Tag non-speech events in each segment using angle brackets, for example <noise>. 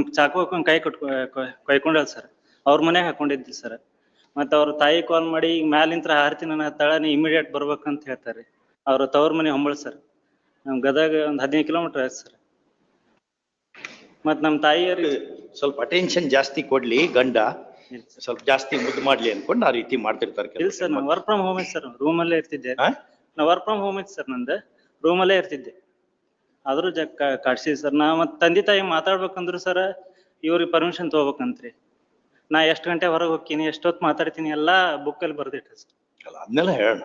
ನಮ್ ಚಾಕು ಹಾಕೊಂಡ್ ಕೈ ಕೊಟ್ಕೊ ಕೊಯ್ಕೊಂಡಳ ಸರ್ ಅವ್ರ ಮನ್ಯಾಗ ಹಾಕೊಂಡಿದ್ದಿ ಸರ್ ಮತ್ತ ಅವ್ರ ತಾಯಿ ಕಾಲ್ ಮಾಡಿ ಈಗ ಮ್ಯಾಲಿಂತ್ರ ಹಾರ್ತೀನಿ ನನ್ನ ತಳ ನೀ ಇಮಿಡಿಯೇಟ್ ಬರ್ಬೇಕಂತ ಹೇಳ್ತಾರೆ. ಅವ್ರ ತವ್ರ ಮನೆ ಹೊಂಬಳ ಸರ್ ನಮ್ ಗದಗ ಒಂದ್ ಹದಿನೈದು ಕಿಲೋಮೀಟರ್ ಆಯ್ತು ಸರ್ ಮತ್ ನಮ್ ತಾಯಿಯವ್ರಿಗೆ ಸ್ವಲ್ಪ ಅಟೆನ್ಷನ್ ಜಾಸ್ತಿ ಕೊಡ್ಲಿ ಗಂಡ. ಸ್ವಲ್ಪ ಜಾಸ್ತಿ ಮುದ್ದು ಮಾಡ್ಲಿ ಅನ್ಕೊಂಡು ಆ ರೀತಿ ಮಾಡ್ತಿರ್ತಾರೆ ಇಲ್ಲ ಸರ್ ವರ್ಕ್ ಫ್ರಮ್ ಹೋಮ್ ಐತಿ ಸರ್ ರೂಮ್ ಅಲ್ಲೇ ಇರ್ತಿದ್ದೆ? ನಾ ವರ್ಕ್ ಫ್ರಮ್ ಹೋಮ್ ಐತಿ ಸರ್ ನಂದು. ರೂಮ್ ಅಲ್ಲೇ ಇರ್ತಿದ್ದೆ. ಆದ್ರೂ ಜ ಕಾಡ್ಸಿ ಸರ್. ನಾ ಮತ್ ತಂದೆ ತಾಯಿ ಮಾತಾಡ್ಬೇಕಂದ್ರು ಸರ್ ಇವ್ರಿಗೆ ಪರ್ಮಿಷನ್ ತಗೋಬೇಕಂತ್ರಿ. ನಾ ಎಷ್ಟ್ ಗಂಟೆ ಹೊರಗೆ ಹೋಗ್ತೀನಿ, ಎಷ್ಟೊತ್ ಮಾತಾಡ್ತೀನಿ ಎಲ್ಲಾ ಬುಕ್ ಅಲ್ಲಿ ಬರ್ದಿಟ್ಟ ಸರ್. ಅಲ್ಲ ಅದನ್ನೆಲ್ಲ ಹೇಳೋಣ.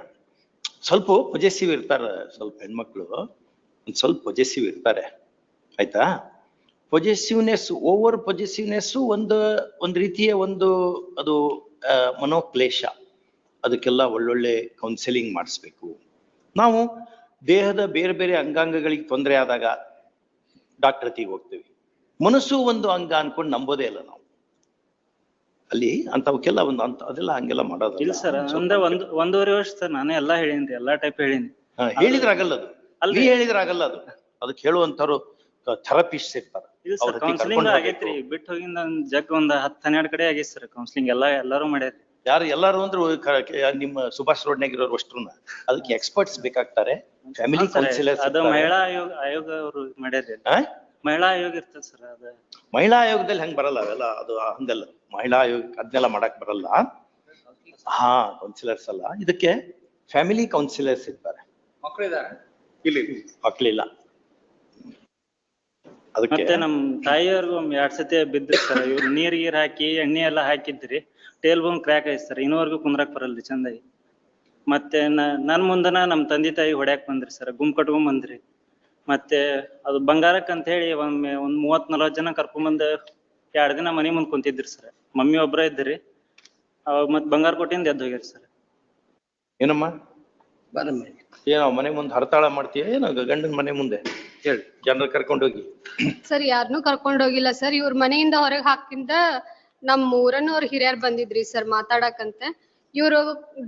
ಸ್ವಲ್ಪ ಪೊಜೆಸಿವ್ ಇರ್ತಾರೆ ಸ್ವಲ್ಪ ಹೆಣ್ಮಕ್ಳು. ಒಂದು ಸ್ವಲ್ಪ ಪೊಜೆಸಿವ್ ಇರ್ತಾರೆ. ಆಯ್ತಾ? ಪೊಜೆಸಿವ್ನೆಸ್ ಓವರ್ ಪೊಜೆಸಿವ್ನೆಸ್ ಒಂದು, ಒಂದ್ ರೀತಿಯ ಒಂದು ಅದು ಮನೋಕ್ಲೇಶ. ಅದಕ್ಕೆಲ್ಲ ಒಳ್ಳೊಳ್ಳೆ ಕೌನ್ಸೆಲಿಂಗ್ ಮಾಡಿಸ್ಬೇಕು. ನಾವು ದೇಹದ ಬೇರೆ ಬೇರೆ ಅಂಗಾಂಗಗಳಿಗೆ ತೊಂದರೆ ಆದಾಗ ಡಾಕ್ಟರ್ ಹತ್ತಿಗೆ ಹೋಗ್ತೀವಿ. ಮನಸ್ಸು ಒಂದು ಅಂಗ ಅನ್ಕೊಂಡು ನಂಬೋದೇ ಇಲ್ಲ ನಾವು. ಅಲ್ಲಿ ಅಂತವಕ್ಕೆಲ್ಲ ಒಂದು ಅಂತ ಅದೆಲ್ಲ ಹಂಗೆಲ್ಲ ಮಾಡೋದು ಇಲ್ಲ ಸರ್ ಅಂದ್ರೆ ಒಂದು ಒಂದೂವರೆ ವರ್ಷ ಸರ್ ನಾನೇ ಎಲ್ಲಾ ಹೇಳಿನಿ ಎಲ್ಲಾ ಟೈಪ್ ಹೇಳಿನಿ ಹಾ, ಹೇಳಿದ್ರೆ ಆಗಲ್ಲ ಅದು. ಅಲ್ಲಿ ನೀ ಹೇಳಿದ್ರೆ ಆಗಲ್ಲ ಅದು. ಅದಕ್ಕೆ ಹೇಳುವಂತವ್ರು ಥೆರಪಿಸ್ಟ್ ಇರ್ತಾರೆ. ಇಲ್ಲ ಸರ್ ಕೌನ್ಸಿಲಿಂಗ್ ಆಗೈತ್ರಿ. ಬಿಟ್ಟು ಹೋಗಿಂದ ಒಂದ್ ಜಗ್ ಒಂದ್ ಹತ್ತು ಹನ್ನೆರಡು ಕಡೆ ಆಗೈತಿ ಸರ್ ಕೌನ್ಸಿಲಿಂಗ್ ಎಲ್ಲಾ ಎಲ್ಲಾರು ಮಾಡ್ಯಾರಿ ಯಾರು ಎಲ್ಲಾರು ಅಂದ್ರೆ ನಿಮ್ಮ ಸುಭಾಷ್ ರೋಡ್ನಾಗ ಇರೋರು ಅಷ್ಟ್ರನ್ನ ಅದಕ್ಕೆ ಎಕ್ಸ್ಪರ್ಟ್ಸ್ ಬೇಕಾಗ್ತಾರೆ. ಫ್ಯಾಮಿಲಿ ಕೌನ್ಸಿಲರ್ಸ್ ಅದು ಮಹಿಳಾ ಆಯೋಗ ಆಯೋಗ ಅವರು ಮಾಡ್ಯಾರ ಮಹಿಳಾ ಆಯೋಗ ಇರ್ತದೆ ಸರ್ ಅದ. ಮಹಿಳಾ ಆಯೋಗದಲ್ಲಿ ಹೆಂಗ್ ಬರಲ್ಲ ಅವೆಲ್ಲ ಅದು ಹಂಗಲ್ಲ. ಮಹಿಳಾ ಆಯೋಗ ಅದನ್ನೆಲ್ಲ ಮಾಡಕ್ ಬರಲ್ಲ. ಹಾ ಕೌನ್ಸಿಲರ್ಸ್ ಅಲ್ಲ. ಇದಕ್ಕೆ ಫ್ಯಾಮಿಲಿ ಕೌನ್ಸಿಲರ್ಸ್ ಇರ್ತಾರೆ. ಮಕ್ಕಳಿದ್ದಾರೆ ಇಲ್ಲಿ. ಮಕ್ಳಿಲ್ಲ. ಅದಕ್ಕೆ ಮತ್ತೆ ನಮ್ ತಾಯಿಯವ್ರಿಗೂ ಒಮ್ಮೆ ಎರಡ್ ಸತಿ ಬಿದ್ರಿ ಸರ್ ಇವ್ರು ನೀರ್ ಗೀರ್ ಹಾಕಿ ಎಣ್ಣೆ ಎಲ್ಲಾ ಹಾಕಿದ್ರಿ. ಟೇಲ್ ಬೋನ್ ಕ್ರ್ಯಾಕ್ ಐತಿ ಸರ್ ಇನ್ನೂವರೆಗೂ ಕುಂದ್ರಾಕ್ ಬರಲ್ರಿ ಚಂದಾಗಿ. ಮತ್ತೆ ನ- ನನ್ ಮುಂದನ ನಮ್ ತಂದೆ ತಾಯಿ ಹೊಡ್ಯಾಕ್ ಬಂದ್ರಿ ಸರ್. ಗುಂಪ್ ಕಟ್ಕೊಂಡ್ ಬಂದ್ರಿ. ಮತ್ತೆ ಅದು ಬಂಗಾರಕ್ ಅಂತ ಹೇಳಿ ಒಮ್ಮೆ ಒಂದ್ ಮೂವತ್ ನಲ್ವತ್ ಜನ ಕರ್ಕೊಂಡ್ ಎರಡ್ ದಿನ ಮನಿ ಮುಂದ್ ಕುಂತಿದ್ರಿ ಸರ್. ಮಮ್ಮಿ ಒಬ್ರ ಇದ್ರಿ. ಅವಾಗ ಮತ್ ಬಂಗಾರ ಕೊಟ್ಟಿಂದ ಎದ್ದು ಹೋಗ್ಯಾರ ಸರ್. ಏನಮ್ಮ? ಬರಮ್ಮ ಏನೋ ಮನೆ ಮುಂದೆ ಹರತಾಳ ಮಾಡ್ತೀಯ? ಏನೋ ಗಂಡನ ಮನೆ ಮುಂದೆ? ಹೇಳಿ ಜನರು ಕರ್ಕೊಂಡೋಗಿ. ಸರ್ ಯಾರನ್ನೂ ಕರ್ಕೊಂಡ್ ಹೋಗಿಲ್ಲ ಸರ್. ಇವ್ರ ಮನೆಯಿಂದ ಹೊರಗ್ ಹಾಕಿಂದ ನಮ್ ಊರನ್ನವ್ರ ಹಿರಿಯರ್ ಬಂದಿದ್ರಿ ಸರ್ ಮಾತಾಡಕಂತೆ. ಇವ್ರು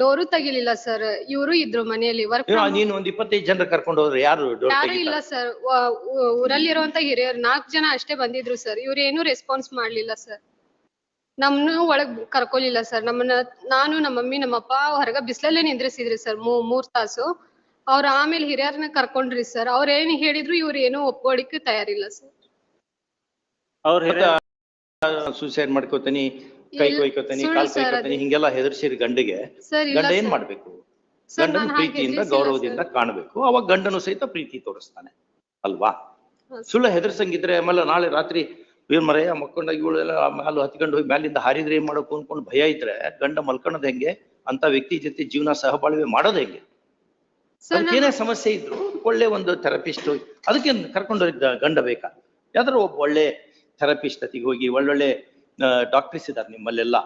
ಡೋರು ತೆಗಿಲಿಲ್ಲ ಸರ್. ಇವ್ರು ಇದ್ರು ಮನೆಯಲ್ಲಿ ವರ್ಕ್ ನೀನು ಒಂದ್ ಇಪ್ಪತ್ತೈದು ಜನ ಕರ್ಕೊಂಡು ಹೋದ್ರೆ ಯಾರು ಡೋರ್ ಯಾರು ಇಲ್ಲ ಸರ್. ಊರಲ್ಲಿರುವಂತ ಹಿರಿಯರು ನಾಲ್ಕು ಜನ ಅಷ್ಟೇ ಬಂದಿದ್ರು ಸರ್. ಇವ್ರು ಏನು ರೆಸ್ಪಾನ್ಸ್ ಮಾಡ್ಲಿಲ್ಲ ಸರ್. ನಮ್ನು ಒಳಗ್ ಕರ್ಕೊಲಿಲ್ಲ ಸರ್. ನಮ್ಮನ್ನ ನಾನು ನಮ್ಮ ಮಮ್ಮಿ ನಮ್ಮಪ್ಪ ಹೊರಗ ಬಿಸ್ಲಲ್ಲೇ ನಿಂದ್ರಿಸಿದ್ರಿ ಸರ್ ಮೂ ಮೂರ್ ತಾಸು. ಅವ್ರ ಆಮೇಲೆ ಹಿರಿಯರನ್ನ ಕರ್ಕೊಂಡ್ರಿ ಸರ್. ಅವ್ರ ಏನ್ ಹೇಳಿದ್ರು ಇವ್ರ ಏನು ಒಪ್ಕೊಳಿಕ್ಕೆ ತಯಾರಿಲ್ಲ ಸರ್. ಅವ್ರ ಸುಸೈಡ್ ಸೂಸೈಡ್ ಮಾಡ್ಕೋತೀನಿ ಕೈ ಕೊಯ್ಕೋತೀನಿ ಕಾಲ್ sir ಕೊಯ್ಕೋತೀನಿ ಹಿಂಗೆಲ್ಲ ಹೆದರ್ಸಿರಿ ಗಂಡಿಗೆ. ಸರ್ ಗಂಡ ಏನ್. ಮಾಡ್ಬೇಕು? ಗಂಡನ ಪ್ರೀತಿಯಿಂದ ಗೌರವದಿಂದ ಕಾಣಬೇಕು. ಅವಾಗ ಗಂಡನು ಸಹಿತ ಪ್ರೀತಿ ತೋರಿಸ್ತಾನೆ. ಅಲ್ವಾ? ಸುಳ್ಳು ಹೆದರ್ಸಂಗಿದ್ರೆ ಆಮೇಲೆ ನಾಳೆ ರಾತ್ರಿ ಏನ್ ಮರೆಯ ಮಕ್ಕೊಂಡಾಗ ಇವಳೆಲ್ಲ ಮ್ಯಾಲ ಹತ್ಕೊಂಡು ಹೋಗಿ ಮ್ಯಾಲಿಂದ ಹಾರಿದ್ರೆ ಏನ್ ಮಾಡೋಕು ಅನ್ಕೊಂಡು ಭಯ ಇದ್ರೆ ಗಂಡ ಮಲ್ಕೊಳೋದ್ ಹೆಂಗೆ? ಅಂತ ವ್ಯಕ್ತಿ ಜೊತೆ ಜೀವನ ಸಹಬಾಳ್ವೆ ಮಾಡೋದ್ ಹೆಂಗೆ? ಅದಕ್ಕೇನೇ ಸಮಸ್ಯೆ ಇದ್ರು ಒಳ್ಳೆ ಒಂದು ಥೆರಪಿಸ್ಟ್ ಅದಕ್ಕೆ ಕರ್ಕೊಂಡು ಹೋಗಿದ್ದ ಗಂಡ ಬೇಕಾ? ಯಾವ್ದಾದ್ರು ಒಬ್ಬ ಒಳ್ಳೆ ಥೆರಪಿಸ್ಟ್ ಅತಿಗೆ ಹೋಗಿ ಒಳ್ಳೊಳ್ಳೆ ಡಾಕ್ಟರ್ಸ್ ಇದ್ದಾರೆ ನಿಮ್ಮಲ್ಲೆಲ್ಲ.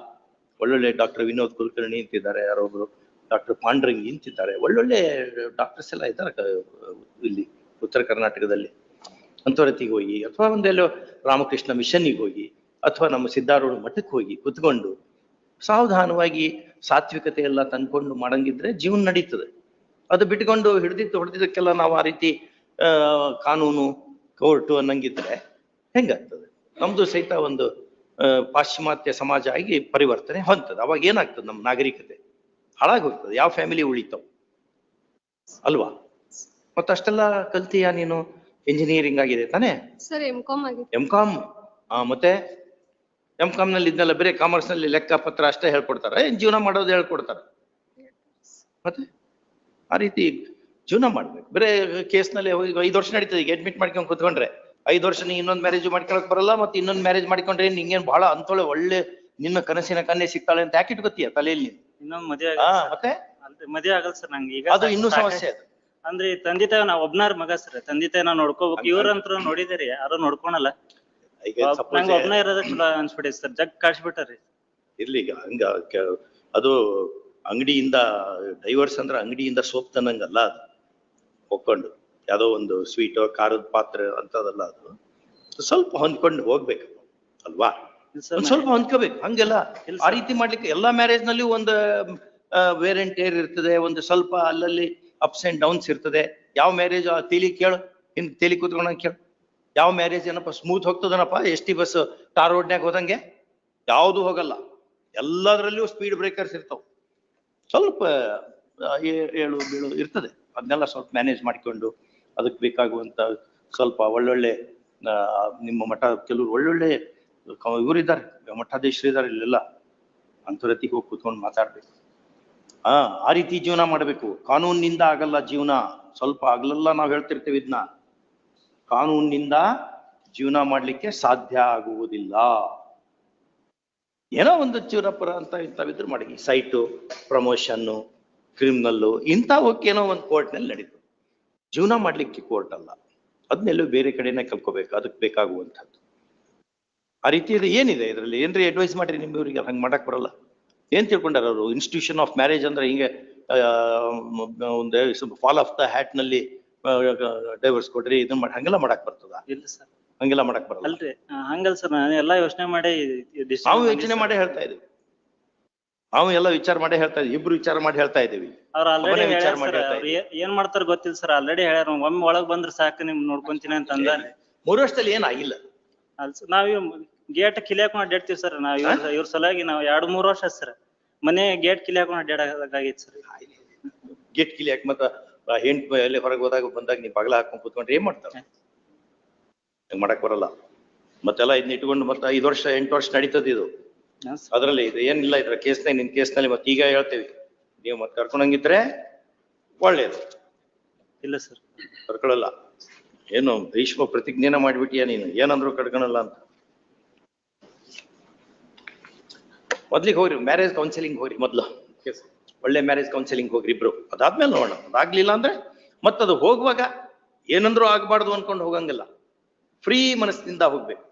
ಒಳ್ಳೊಳ್ಳೆ ಡಾಕ್ಟರ್ ವಿನೋದ್ ಕುಲಕರ್ಣಿ ಅಂತಿದ್ದಾರೆ ಯಾರೊಬ್ರು ಡಾಕ್ಟರ್ ಪಾಂಡ್ರಂಗಿ ಅಂತಿದ್ದಾರೆ ಒಳ್ಳೊಳ್ಳೆ ಡಾಕ್ಟರ್ಸ್ ಎಲ್ಲ ಇದ್ದಾರೆ ಇಲ್ಲಿ ಉತ್ತರ ಕರ್ನಾಟಕದಲ್ಲಿ. ಅಂಥವ್ರತಿಗೆ ಹೋಗಿ ಅಥವಾ ಒಂದೆಲ್ಲೋ ರಾಮಕೃಷ್ಣ ಮಿಷನ್ನಿಗೆ ಹೋಗಿ ಅಥವಾ ನಮ್ಮ ಸಿದ್ಧಾರೂಢ ಮಠಕ್ಕೆ ಹೋಗಿ ಕುತ್ಕೊಂಡು ಸಾವಧಾನವಾಗಿ ಸಾತ್ವಿಕತೆ ಎಲ್ಲ ತಂದ್ಕೊಂಡು ಮಾಡಂಗಿದ್ರೆ ಜೀವನ ನಡೀತದೆ. ಅದು ಬಿಟ್ಕೊಂಡು ಹಿಡ್ದಿದ್ದು ಹೊಡೆದಿದ್ದಕ್ಕೆಲ್ಲ ನಾವು ಆ ರೀತಿ ಕಾನೂನು ಕೋರ್ಟು ಅನ್ನಂಗಿದ್ರೆ ಹೆಂಗಾಗ್ತದೆ? ನಮ್ದು ಸಹಿತ ಒಂದು ಪಾಶ್ಚಿಮಾತ್ಯ ಸಮಾಜ ಆಗಿ ಪರಿವರ್ತನೆ ಹೊಂತದೆ ಅವಾಗ ಏನಾಗ್ತದೆ ನಮ್ಮ ನಾಗರಿಕತೆ? ಹಾಳಾಗೋಗ್ತದೆ. ಯಾವ ಫ್ಯಾಮಿಲಿ ಉಳಿತಾವ್ ಅಲ್ವಾ? ಮತ್ತಷ್ಟೆಲ್ಲ ಕಲ್ತೀಯ ನೀನು? ಇಂಜಿನಿಯರಿಂಗ್ ಆಗಿದೆ ತಾನೇ? ಸರ್ ಎಂ ಕಾಮ್ ಆ ಮತ್ತೆ? ಎಂ ಕಾಮ್ನಲ್ಲಿ ಇದನ್ನೆಲ್ಲ ಬೇರೆ ಕಾಮರ್ಸ್ನಲ್ಲಿ ಲೆಕ್ಕ ಪತ್ರ ಅಷ್ಟೇ ಹೇಳ್ಕೊಡ್ತಾರ? ಏನ್ ಜೀವನ ಮಾಡೋದು ಹೇಳ್ಕೊಡ್ತಾರ? ಮತ್ತೆ? ಆ ರೀತಿ ಜೀವನ ಮಾಡ್ಬೇಕು. ಬರೇ ಕೇಸ್ನಲ್ಲಿ ಹೋಗಿ ಐದು ವರ್ಷ ನಡೀತದೆ ಈಗ ಅಡ್ಮಿಟ್ ಮಾಡ್ಕೊಂಡು ಕುತ್ಕೊಂಡ್ರೆ. ಐದು ವರ್ಷ ನೀ ಇನ್ನೊಂದು ಮ್ಯಾರೇಜ್ ಮಾಡ್ಕೊಳಕ್ ಬರಲ್ಲ ಮತ್ತೆ ಇನ್ನೊಂದು ಮ್ಯಾರೇಜ್ ಮಾಡ್ಕೊಂಡ್ರೆ ನಿಂಗೇನ್ ಬಹಳ ಅಂತೊಳೆ ಒಳ್ಳೆ ನಿನ್ನ ಕನಸಿನ ಕನ್ನೆ ಸಿಗ್ತಾಳೆ ಅಂತ ಯಾಕೆ ಇಟ್ಕೋತೀಯ ತಲೆಯಲ್ಲಿ? ಇನ್ನೊಂದು ಮದ್ವೆ ಮತ್ತೆ? ಮದುವೆ ಆಗಲ್ಲ ಸರ್ ನಂಗೆ. ಈಗ ಅದು ಇನ್ನೂ ಸಮಸ್ಯೆ ಅದು. ಅಂದ್ರೆ ತಂದೆ ತಾಯಿ ನಾವ್ ಒಬ್ನಾರ್ ಮಗ ಸರ್. ತಂದೆ ತಾಯಿ ನಾವ್ ನೋಡ್ಕೋಬೇಕು. ಇವ್ರಂತ್ರ ನೋಡಿದಿರಿ ಯಾರು ನೋಡ್ಕೊಳಲ್ಲ. ನಂಗೆ ಒಬ್ನ ಇರೋದ ಚಲೋ ಅನ್ಸ್ಬಿಟ್ಟೈತಿ ಸರ್. ಜಗ್ ಕಾಡ್ಸ್ಬಿಟ್ಟಾರಿ. ಇರ್ಲಿ ಈಗ ಹಂಗ ಅದು ಅಂಗಡಿಯಿಂದ ಡೈವರ್ಸ್ ಅಂದ್ರೆ ಅಂಗಡಿಯಿಂದ ಸೋಪ್ ತನ್ನಂಗಲ್ಲ ಅದು. ಹೊಕ್ಕೊಂಡು ಯಾವುದೋ ಒಂದು ಸ್ವೀಟೋ ಖಾರದ ಪಾತ್ರೆ ಅಂತದಲ್ಲ ಅದು. ಸ್ವಲ್ಪ ಹೊಂದ್ಕೊಂಡು ಹೋಗ್ಬೇಕು ಅಲ್ವಾ? ಸ್ವಲ್ಪ ಹೊಂದ್ಕೋಬೇಕು ಹಂಗೆಲ್ಲ. ಆ ರೀತಿ ಮಾಡ್ಲಿಕ್ಕೆ ಎಲ್ಲಾ ಮ್ಯಾರೇಜ್ನಲ್ಲಿ ಒಂದು ವೇರ್ ಏರ್ ಇರ್ತದೆ ಒಂದು ಸ್ವಲ್ಪ ಅಲ್ಲಲ್ಲಿ ಅಪ್ಸ್ ಅಂಡ್ ಡೌನ್ಸ್ ಇರ್ತದೆ. ಯಾವ ಮ್ಯಾರೇಜ್ ತೇಲಿ ಕೇಳು. ಇನ್ ತೇಲಿ ಕೂತ್ಕೊಂಡಂಗ್ ಕೇಳು. ಯಾವ ಮ್ಯಾರೇಜ್ ಏನಪ್ಪ ಸ್ಮೂತ್ ಹೋಗ್ತದನಪ್ಪ? ಎಸ್ ಟಿ ಬಸ್ ಟಾರ್ ರೋಡ್ನ್ಯಾಗ ಹೋದಂಗೆ? ಯಾವುದು ಹೋಗಲ್ಲ. ಎಲ್ಲದರಲ್ಲಿಯೂ ಸ್ಪೀಡ್ ಬ್ರೇಕರ್ಸ್ ಇರ್ತಾವ. ಸ್ವಲ್ಪ ಏಳು ಬೀಳು ಇರ್ತದೆ. ಅದನ್ನೆಲ್ಲ ಸ್ವಲ್ಪ ಮ್ಯಾನೇಜ್ ಮಾಡಿಕೊಂಡು ಅದಕ್ಕೆ ಬೇಕಾಗುವಂತ ಸ್ವಲ್ಪ ಒಳ್ಳೊಳ್ಳೆ ನಿಮ್ಮ ಮಠ, ಕೆಲವರು ಒಳ್ಳೊಳ್ಳೆ ಇವರಿದ್ದಾರೆ ಮಠಾಧೀಶರಿದ್ದಾರೆ ಇಲ್ಲೆಲ್ಲ. ಅಂತರತಿಗೆ ಹೋಗಿ ಕೂತ್ಕೊಂಡು ಮಾತಾಡ್ಬೇಕು. ಆ ಆ ರೀತಿ ಜೀವನ ಮಾಡಬೇಕು. ಕಾನೂನಿನಿಂದ ಆಗಲ್ಲ ಜೀವನ. ಸ್ವಲ್ಪ ಆಗಲೆಲ್ಲ ನಾವು ಹೇಳ್ತಿರ್ತೀವಿ ಇದನ್ನ ಕಾನೂನಿನಿಂದ ಜೀವನ ಮಾಡಲಿಕ್ಕೆ ಸಾಧ್ಯ ಆಗುವುದಿಲ್ಲ. ಏನೋ ಒಂದು ಚೂರಪುರ ಅಂತ ಇಂಥವಿದ್ರು ಮಾಡಿ ಸೈಟು, ಪ್ರಮೋಷನ್ನು, ಕ್ರಿಮಿನಲ್ಲು ಇಂಥವಕ್ಕೇನೋ ಒಂದು ಕೋರ್ಟ್ನಲ್ಲಿ ನಡೀತು. ಜೀವನ ಮಾಡಲಿಕ್ಕೆ ಕೋರ್ಟ್ ಅಲ್ಲ. ಅದನ್ನೆಲ್ಲೂ ಬೇರೆ ಕಡೆನೇ ಕಲ್ಕೋಬೇಕು ಅದಕ್ಕೆ ಬೇಕಾಗುವಂಥದ್ದು. ಆ ರೀತಿ ಇದೆ ಏನಿದೆ ಇದರಲ್ಲಿ? ಏನ್ರಿ ಅಡ್ವೈಸ್ ಮಾಡ್ರಿ ನಿಮ್ಮವರಿಗೆ ಹಂಗೆ ಮಾಡಕ್ ಬರಲ್ಲ. ಏನ್ ತಿಳ್ಕೊಂಡಾರ ಅವರು? ಇನ್ಸ್ಟಿಟ್ಯೂಷನ್ ಆಫ್ ಮ್ಯಾರೇಜ್ ಅಂದ್ರೆ ಹಿಂಗೆ ಒಂದು ಫಾಲ್ ಆಫ್ ದ ಹ್ಯಾಟ್ನಲ್ಲಿ ಡೈವರ್ಸ್ ಕೊಡ್ರಿ ಇದನ್ನ ಮಾಡಿ, ಹಂಗೆಲ್ಲ ಮಾಡಕ್ ಬರ್ತದ? ಇಲ್ಲ ಸರ್. ಹಂಗೆಲ್ಲ ಮಾಡಕ್ ಬರಲ್ಲ. ಅಲ್ರಿ. ಆ, ಹಂಗಲ್ ಸರ್ ನಾನು ಎಲ್ಲಾ ಯೋಚನೆ ಮಾಡಿ ನಾವು ಯೋಚನೆ ಮಾಡಿ ಮಾಡೇ ಹೇಳ್ತಾ ಇದೀವಿ ನಾವು ಎಲ್ಲ ವಿಚಾರ ಮಾಡಿ ಹೇಳ್ತಾ ಇದೀವಿ ಇಬ್ರು ವಿಚಾರ ಮಾಡಿ ಹೇಳ್ತಾ ಇದೀವಿ ಅವ್ರ ಆಲ್ರೆಡಿ ಒಬ್ಬನೇ ವಿಚಾರ ಮಾಡಿ ಹೇಳ್ಯಾರ ಹೇಳ್ತಾ ಸರ್ ಏನ್ ಮಾಡ್ತಾರ ಗೊತ್ತಿಲ್ಲ ಸರ್ ಆಲ್ರೆಡಿ ಹೇಳ್ಯಾರ ಒಮ್ಮೆ ಒಳಗ್ ಬಂದ್ರ ಸಾಕು ನಿಮ್ ನೋಡ್ಕೊಂತೀನಿ ಅಂತ ಅಂದ ಮೂರು ವರ್ಷದಲ್ಲಿ ಏನಾಗಿಲ್ಲ. ಅಲ್ ಸರ್ ನಾವ್ ಗೇಟ್ ಕಿಲಿಯಾಕ ಅಡ್ಡಾಡ್ತೀವಿ ಸರ್ ನಾವ್ ಇವ್ರ ಇವ್ರ ಸಲುವಾಗಿ ನಾವ್ ಎರಡ್ ಮೂರ್ ವರ್ಷ ಸರ್. ಮನೆ ಗೇಟ್ ಕಿಲಿಯಾಕ ಅಡ್ಡಾಡಕಾಗೈತಿ ಸರ್. ಗೇಟ್ ಕಿಲಿ ಯಾಕೆ ಮತ್ತ ಹೆಂಟ್ ಎಲ್ಲಿ ಹೊರಗೆ ಹೋದಾಗ ಬಂದಾಗ ನೀವು ಬಾಗ್ಲ ಹಾಕೊಂಡ್ ಕೂತ್ಕೊಂಡ್ರೆ ಏನ್ ಮಾಡ್ತಾರ? ಹಂಗ್ ಮಾಡಕ್ ಬರಲ್ಲ. ಮತ್ತೆಲ್ಲ ಇದನ್ನ ಇಟ್ಕೊಂಡು ಮತ್ತೆ ಐದು ವರ್ಷ ಎಂಟು ವರ್ಷ ನಡೀತದ ಇದು. ಅದರಲ್ಲಿ ಇದು ಏನಿಲ್ಲ ಇದ್ರ ಕೇಸ್ನಾಗ ನಿನ್ ಕೇಸ್ನಲ್ಲಿ ಮತ್ತೆ ಈಗ ಹೇಳ್ತೀವಿ. ನೀವು ಮತ್ತೆ ಕರ್ಕೊಂಡಂಗಿದ್ರೆ ಒಳ್ಳೇದು. ಇಲ್ಲ ಸರ್. ಕರ್ಕೊಳ್ಳಲ್ಲ. ಏನು ಭೀಷ್ಮ ಪ್ರತಿಜ್ಞೆನ ಮಾಡ್ಬಿಟ್ಟಿಯ ನೀನು? ಏನಂದ್ರು ಕಡ್ಕೊಳಲ್ಲ ಅಂತ. ಮೊದ್ಲಿಗೆ ಹೋಗ್ರಿ ಮ್ಯಾರೇಜ್ ಕೌನ್ಸಿಲಿಂಗ್ ಹೋಗ್ರಿ ಮೊದ್ಲು. ಒಳ್ಳೆ ಮ್ಯಾರೇಜ್ ಕೌನ್ಸಿಲಿಂಗ್ ಹೋಗ್ರಿ ಇಬ್ರು. ಅದಾದ್ಮೇಲೆ ನೋಡೋಣ. ಅದಾಗ್ಲಿಲ್ಲ ಅಂದ್ರೆ ಮತ್ತದು ಹೋಗುವಾಗ ಏನಂದ್ರೂ ಆಗ್ಬಾರ್ದು ಅನ್ಕೊಂಡು ಹೋಗಂಗಿಲ್ಲ. ಫ್ರೀ ಮನಸ್ಸಿನಿಂದ ಹೋಗ್ಬೇಕು.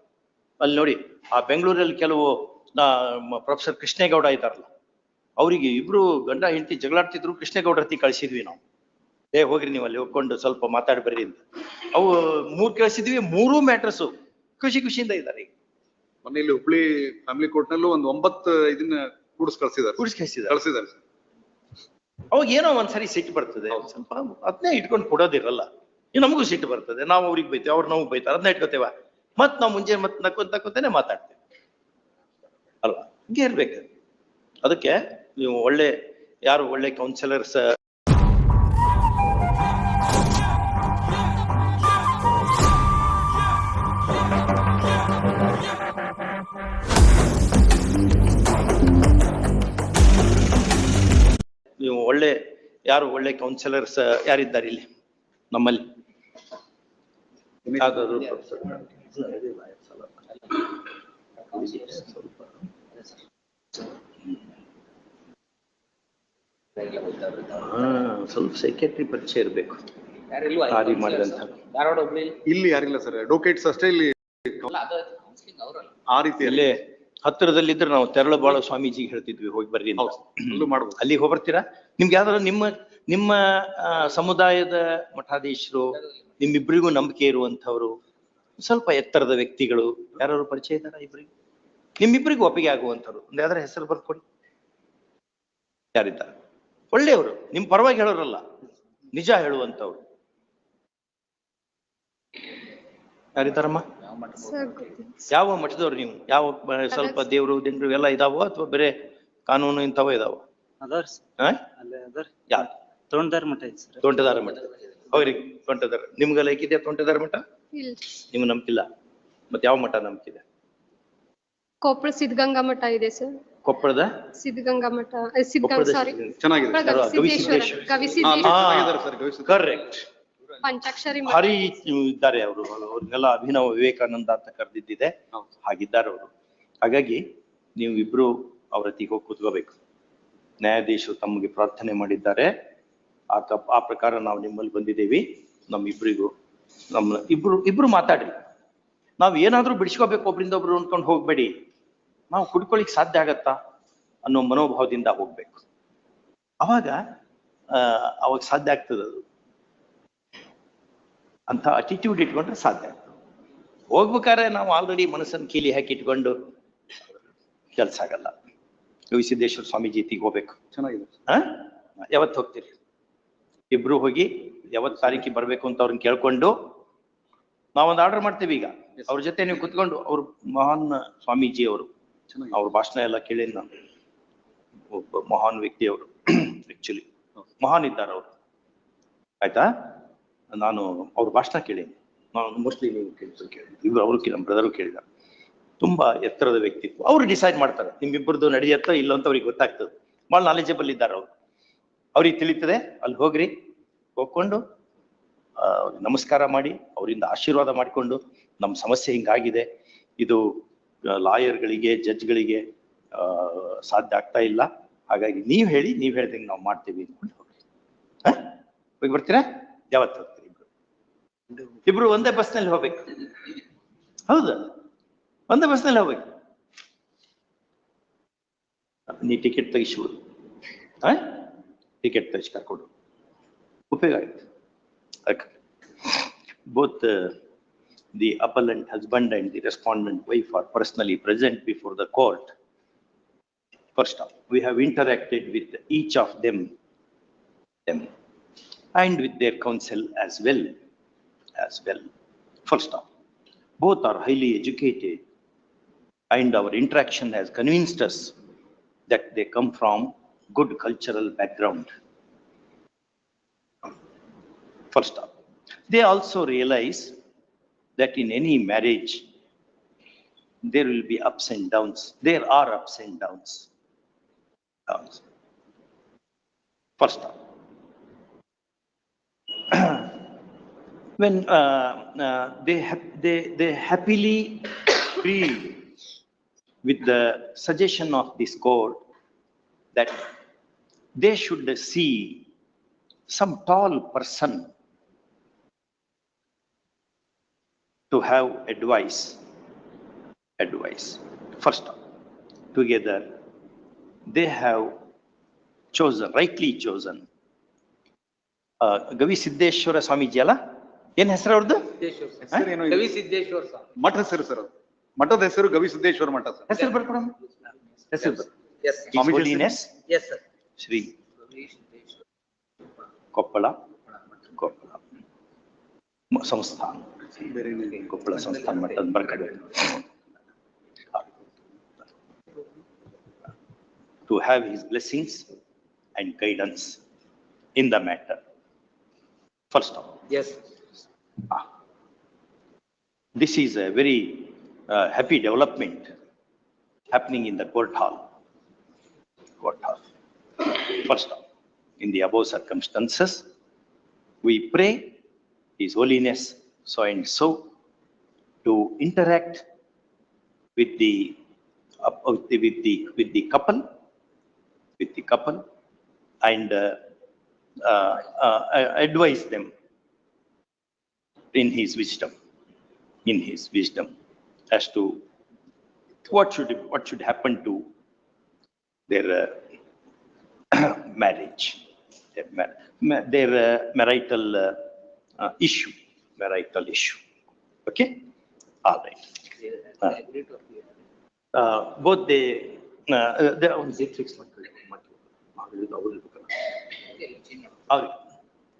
ಅಲ್ಲಿ ನೋಡಿ ಆ ಬೆಂಗಳೂರಲ್ಲಿ ಕೆಲವು ಪ್ರೊಫೆಸರ್ ಕೃಷ್ಣೇಗೌಡ ಇದ್ದಾರಲ್ಲ ಅವರಿಗೆ ಇಬ್ರು ಗಂಡ ಹೆಂಡತಿ ಜಗಳಾಡ್ತಿದ್ರು ಕೃಷ್ಣೇಗೌಡ ಹತ್ತಿ ಕಳ್ಸಿದ್ವಿ ನಾವು. ಏ ಹೋಗ್ರಿ ನೀವು ಅಲ್ಲಿ ಹೋಗ್ಕೊಂಡು ಸ್ವಲ್ಪ ಮಾತಾಡಿ ಬರ್ರಿ ಅಂತ. ಅವು ಮೂರ್ ಕಳ್ಸಿದ್ವಿ ಮೂರೂ ಮ್ಯಾಟ್ರಸ್ ಖುಷಿ ಖುಷಿಯಿಂದ ಇದ್ದಾರೆ ಮನೆಯಲ್ಲಿ ಮೊನ್ನೆ ಇಲ್ಲಿ ಹುಬ್ಳಿ ಫ್ಯಾಮಿಲಿ ಕೋರ್ಟ್ ನಲ್ಲೂ ಒಂದ್ ಒಂಬತ್ತು ಇದನ್ನ ಕೂಡಿಸ್ ಕಳಿಸಿದ್ದಾರೆ. ಕೂಡಿಸಿ ಕಳಿಸಿದ್ದಾರೆ. ಕಳಿಸಿದ್ದಾರೆ. ಅವಾಗ ಏನೋ ಒಂದ್ಸರಿ ಸಿಟ್ಟು ಬರ್ತದೆ. ಸ್ವಲ್ಪ ಅದನ್ನೇ ಇಟ್ಕೊಂಡು ಕೊಡೋದಿರಲ್ಲ. ನಮಗೂ ಸಿಟ್ಟು ಬರ್ತದೆ. ನಾವು ಅವ್ರಿಗೆ ಬೈತೇವೆ, ಅವ್ರು ನಮಗೆ ಬೈತಾರೆ. ಅದನ್ನ ಇಟ್ಕೋತೇವ. ಮತ್ ನಾವು ಮುಂಜಾನೆ ಮತ್ತೆ ನಕ್ಕೊಂತ ನಕ್ಕೊಂತಾನೆ ಮಾತಾಡ್ತೇವೆ. ಅಲ್ವಾ? ಹಿಂಗೆ ಇರ್ಬೇಕು. ಅದಕ್ಕೆ ನೀವು ಒಳ್ಳೆ, ಯಾರು ಒಳ್ಳೆ ಕೌನ್ಸಿಲರ್ಸ್ ನೀವು ಒಳ್ಳೆ, ಯಾರು ಒಳ್ಳೆ ಕೌನ್ಸಿಲರ್ಸ್ ಯಾರಿದ್ದಾರೆ ಇಲ್ಲಿ ನಮ್ಮಲ್ಲಿ? ಯಾವ್ದಾದ್ರು ಸ್ವಲ್ಪ ಸೆಕ್ರೆಟರಿ ಪರಿಚಯ ಇರಬೇಕು. ಮಾಡಿದಂತ. ಧಾರವಾಡ ಹುಬ್ಳಿ ಇಲ್ಲಿ? ಯಾರಿಲ್ಲ ಸರ್ ಅಡ್ವೊಕೇಟ್ಸ್ ಅಷ್ಟೇ ಇಲ್ಲಿ. ಆ ರೀತಿಯಲ್ಲಿ. ಹತ್ತಿರದಲ್ಲಿ ಹತ್ತಿರದಲ್ಲಿದ್ರೆ ನಾವು ತೆರಳಬಾಳ ಸ್ವಾಮೀಜಿ ಹೇಳ್ತಿದ್ವಿ ಹೋಗಿ ಬರ್ರಿ ಅಂತ. ಅಲ್ಲಿಗೆ ಹೋಗ್ಬರ್ತೀರಾ? ನಿಮ್ಗೆ ಯಾವ್ದಾದ್ರು ನಿಮ್ಮ ನಿಮ್ಮ ಆ, ಸಮುದಾಯದ ಮಠಾಧೀಶರು ನಿಮ್ಮಿಬ್ಬರಿಗೂ ನಂಬಿಕೆ ಇರುವಂತವ್ರು ಸ್ವಲ್ಪ ಎತ್ತರದ ವ್ಯಕ್ತಿಗಳು ಯಾರು ಪರಿಚಯ ಇದ್ದಾರ ಇಬ್ಬರಿಗೂ ನಿಮ್ಮಿಬ್ಬರಿಗೂ ಒಪ್ಪಿಗೆ ಆಗುವಂಥವ್ರು ಒಂದು ಯಾವ್ದಾರ ಹೆಸರು ಬರ್ಕೊಡಿ ಯಾರಿದ್ದಾರೆ? ಒಳ್ಳೆಯವರು ನಿಮ್ ಪರವಾಗಿ ಹೇಳೋರಲ್ಲ ನಿಜ ಹೇಳುವಂತವ್ರು ಯಾರಿದ್ದಾರಮ್ಮ? ಯಾವ ಮಠದವ್ರು ನೀವು? ಯಾವ ಸ್ವಲ್ಪ ದೇವರು ದಿಂಡ್ರು ಎಲ್ಲ ಇದಾವೋ ಅಥವಾ ಬೇರೆ ಕಾನೂನು ಇಂಥವೋ ಇದಾವೋ? ಯಾರು? ತೋಂಟದಾರ ಮಠ ತೋಂಟದಾರ ಮಠ. ಹೋಗ್ರಿ ತೋಂಟದಾರ ನಿಮ್ಗೆಲ್ಲ ಹೇಗಿದೆ ತೋಂಟದಾರ ಮಠ? ಇಲ್ಲ. ನಿಮ್ಗೆ ನಂಬಿಕಿಲ್ಲ ಮತ್ತೆ ಯಾವ ಮಠ ನಂಬಿಕಿದೆ ಕೊಪ್ಪಳ ಸಿದ್ಧಗಂಗಾ ಮಠ ಇದೆ ಸರ್. ಕೊಪ್ಪಳದ? ಸಿದ್ಧಗಂಗಾ ಮಠ ಸಿದ್ಧಗಂಗಾ ಸಾರಿ ಚೆನ್ನಾಗಿದೆ. ಯಾರು? ಗವಿಸಿದ್ದೇಶ್ವರ ಗವಿಸಿದ್ದೇಶ್ವರ. ಹಾ, ಗವಿಸಿದ್ದೇಶ್ವರ ಸರ್ ಗವಿಸಿದ್ದೇಶ್ವರ. ಕರೆಕ್ಟ್ ಪಂಚಾಕ್ಷರಿ ಮಠ. ಭಾರಿ ಇದೆ ಇದ್ದಾರೆ ಅವರು ಅವ್ರಿಗೆಲ್ಲ ಅಭಿನವ ವಿವೇಕಾನಂದ ಅಂತ ಕರೆದಿದ್ದಿದೆ. ಹೌದು. ಹಾಗಿದ್ದಾರೆ ಅವರು. ಹಾಗಾಗಿ ನೀವು ಇಬ್ರು ಅವರತ್ತಿಗೆ ಹೋಗಿ ಕೂತ್ಕೋಬೇಕು. ನ್ಯಾಯಾಧೀಶರು ತಮಗೆ ಪ್ರಾರ್ಥನೆ ಮಾಡಿದ್ದಾರೆ. ಆ ಕಪ್ ಆ ಪ್ರಕಾರ ನಾವು ನಿಮ್ಮಲ್ಲಿ ಬಂದಿದ್ದೇವೆ. ನಮ್ಮಿಬ್ಬರಿಗೂ ನಮ್ಮ ಇಬ್ರು ಇಬ್ರು ಮಾತಾಡ್ರಿ. ನಾವು ಏನಾದರೂ ಬಿಡಿಸ್ಕೋಬೇಕು ಒಬ್ರಿಂದ ಒಬ್ರು ಅನ್ಕೊಂಡು ಹೋಗ್ಬೇಡಿ. ನಾವು ಕುಡ್ಕೊಳಿಕ್ ಸಾಧ್ಯ ಆಗತ್ತಾ ಅನ್ನೋ ಮನೋಭಾವದಿಂದ ಹೋಗ್ಬೇಕು. ಅವಾಗ ಆ, ಅವಾಗ ಸಾಧ್ಯ ಆಗ್ತದೆ ಅದು. ಅಂತ ಅಟಿಟ್ಯೂಡ್ ಇಟ್ಕೊಂಡ್ರೆ ಸಾಧ್ಯ ಆಗ್ತದೆ. ಹೋಗ್ಬೇಕಾದ್ರೆ ನಾವು ಆಲ್ರೆಡಿ ಮನಸ್ಸನ್ನು ಕೀಲಿ ಹಾಕಿ ಇಟ್ಕೊಂಡು ಕೆಲ್ಸ ಆಗಲ್ಲ. ಗವಿಸಿದ್ದೇಶ್ವರ ಸ್ವಾಮೀಜಿ ಇತ್ತಿಗೆ ಹೋಗ್ಬೇಕು. ಚೆನ್ನಾಗಿದೆ. ಯಾವತ್ತು ಹೋಗ್ತೀರಿ? ಇಬ್ರು ಹೋಗಿ ಯಾವತ್ ತಾರೀಕಿಗೆ ಬರಬೇಕು ಅಂತ ಅವ್ರನ್ನ ಕೇಳ್ಕೊಂಡು ನಾವೊಂದು ಆರ್ಡರ್ ಮಾಡ್ತೀವಿ ಈಗ. ಅವ್ರ ಜೊತೆ ನೀವು ಕುತ್ಕೊಂಡು ಅವ್ರ ಮಹಾನ್ ಸ್ವಾಮೀಜಿ ಅವರು. ಅವ್ರ ಭಾಷಣ ಎಲ್ಲ ಕೇಳಿದ್ ನಾನು. ಒಬ್ಬ ಮಹಾನ್ ವ್ಯಕ್ತಿ ಅವರು ಆಕ್ಚುಲಿ ಮಹಾನ್ ಇದ್ದಾರೆ ಅವರು. ಆಯ್ತಾ? ನಾನು ಅವ್ರ ಭಾಷಣ ಕೇಳೀನಿ. ನಾನು ಮೋಸ್ಟ್ಲಿ ನೀವು ಕೇಳಿ ಇವ್ರು ಅವರು ನಮ್ಮ ಬ್ರದರು ಕೇಳಿದ ತುಂಬಾ ಎತ್ತರದ ವ್ಯಕ್ತಿತ್ವ. ಅವ್ರು ಡಿಸೈಡ್ ಮಾಡ್ತಾರೆ. ನಿಮ್ಮಿಬ್ಬರದು ನಡೆಯತ್ತೋ ಇಲ್ಲ ಅಂತ ಅವ್ರಿಗೆ ಗೊತ್ತಾಗ್ತದೆ. ಭಾಳ ನಾಲೆಜಬಲ್ ಇದ್ದಾರೆ ಅವ್ರು. ಅವ್ರಿಗೆ ತಿಳಿತದೆ, ಅಲ್ಲಿ ಹೋಗ್ರಿ, ಹೋಗ್ಕೊಂಡು ನಮಸ್ಕಾರ ಮಾಡಿ, ಅವರಿಂದ ಆಶೀರ್ವಾದ ಮಾಡಿಕೊಂಡು, ನಮ್ಮ ಸಮಸ್ಯೆ ಹಿಂಗಾಗಿದೆ, ಇದು ಲಾಯರ್ಗಳಿಗೆ, ಜಡ್ಜ್ಗಳಿಗೆ ಸಾಧ್ಯ ಆಗ್ತಾ ಇಲ್ಲ, ಹಾಗಾಗಿ ನೀವು ಹೇಳಿ, ನೀವು ಹೇಳ್ದಂಗೆ ನಾವು ಮಾಡ್ತೀವಿ ಅಂದ್ಕೊಂಡು ಹೋಗ್ರಿ. ಹೋಗಿ ಬರ್ತೀರಾ? ಯಾವತ್ತು ಹೋಗ್ತೀರಿ ಇಬ್ರು? ಇಬ್ರು ಒಂದೇ ಬಸ್ನಲ್ಲಿ ಹೋಗ್ಬೇಕು. ಹೌದು, ಒಂದೇ ಬಸ್ನಲ್ಲಿ ಹೋಗ್ಬೇಕು. ನೀ ಟಿಕೆಟ್ ತೆಗಿಸ್ಬೋದು ಹ? ticket Tashkar Kodo. Both uh, the appellant husband and the respondent wife are personally present before the court. First off, we have interacted with each of them, them and with their counsel as well. As well. First off, both are highly educated and our interaction has convinced us that they come from good cultural background. First off, they also realize that in any marriage, there will be ups and downs. There are ups and downs. Downs. First off, <clears throat> when uh, uh, they, they, they happily agree with the suggestion of this court that they should see some tall person to have advice, advice. First, together, they have chosen, rightly chosen. ಆ, ಗವಿ ಸಿದ್ದೇಶ್ವರ ಸ್ವಾಮೀಜಿ ಅಲ್ಲ ಏನ್ ಹೆಸರು ಅವ್ರದ್ದು ಹೆಸರೇನೋ ಇದೆ. ಕವಿ ಸಿದ್ದೇಶ್ವರ ಸ್ವಾಮಿ ಮಠ ಹೆಸರು sir ಅದು ಮಠದ ಹೆಸರು ಗವಿಸಿದ್ದೇಶ್ವರ ಮಠ ಸರ್ ಹೆಸರು ಬರ್ಕೊಡಮ್ಮ ಹೆಸರು ಬರ್ Yes His Holiness yes sir Shri Koppal Koppal ಮ- ಸಂಸ್ಥಾನ ಬೇರೆ ಏನಿದೆ? ಕೊಪ್ಪಳ ಸಂಸ್ಥಾನ ಮಟ್ಟದ ಬರ್ಕಡೆ to have his blessings and guidance in the matter. First of all, yes ah, this is a very uh, happy development happening in the court hall. First of all, in the above circumstances, we pray His Holiness so and so to interact with the, the, with the, with the couple, with the couple, and uh, uh, uh, advise them in his wisdom, in his wisdom as to what should, what should happen to their uh, <coughs> marriage, their mar- ma- their uh, marital uh, uh, issue, marital issue. Okay? All right. Uh, both they, uh, uh, they ಅವ್ನು date fix ಮಾಡ್ಕೊಳ್ಳಿ. ಮಾಡ್ಕೊಳ್ಳಿ. ಅವ್ರು- ಅವ್ರು ಇರ್ಬೇಕಲ್ಲ. ಅವ್ರು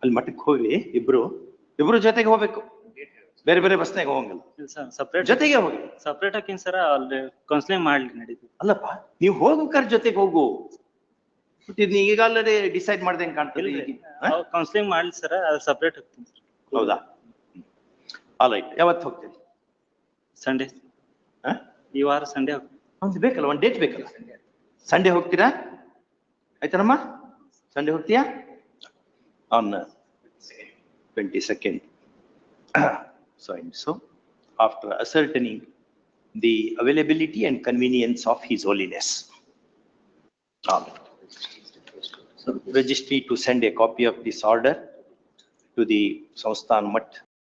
ಅಲ್ಲಿ ಮಠಕ್ಕೆ ಹೋಗಿ ಇಬ್ರು ಇಬ್ರು ಜೊತೆಗೆ ಹೋಗ್ಬೇಕು ಬೇರೆ ಬೇರೆ ಬಸ್ನಾಗ ಹೋಗಂಗಿಲ್ಲ ಸಪ್ರೇಟ್ ಜೊತೆಗೆ ಹೋಗಿ ಸಪ್ರೇಟ್ ಹಾಕಿನ್ ಸರ್ ಅಲ್ಲಿ ಕೌನ್ಸಿಲಿಂಗ್ ಮಾಡ್ಲಿ ನಡೀತದೆ ಅಲ್ಲಪ್ಪ ನೀವು ಹೋಗ್ಬೇಕಾದ್ರೆ ಜೊತೆಗೆ ಹೋಗು ಮತ್ತೆ ಇದ್ನ ಈಗ ಆಲ್ರೆಡಿ ಡಿಸೈಡ್ ಮಾಡ್ದಂಗೆ ಕಾಣ್ತದೆ ಈಗ. ಕೌನ್ಸಿಲಿಂಗ್ ಮಾಡ್ಲಿ ಸರ್ ಅದು ಸಪ್ರೇಟ್ ಹೋಗ್ತೀನಿ. ಸರ್ ಹೌದಾ? ಆಲ್ ರೈಟ್ ಯಾವತ್ತು ಹೋಗ್ತೀರಿ? ಸಂಡೇ ಹಾ? ಈ ವಾರ ಸಂಡೇ ಹೋಗ್ತೀನಿ. ಒಂದು ಬೇಕಲ್ಲ? ಒಂದು ಡೇಟ್ ಬೇಕಲ್ಲ? ಸಂಡೇ ಹೋಗ್ತೀರಾ? ಆಯ್ತಾನಮ್ಮ? ಸಂಡೇ ಹೋಗ್ತೀಯಾ? On twenty second so and so after ascertaining the availability and convenience of his holiness registry to send a copy of this order to the Sansthan Mutt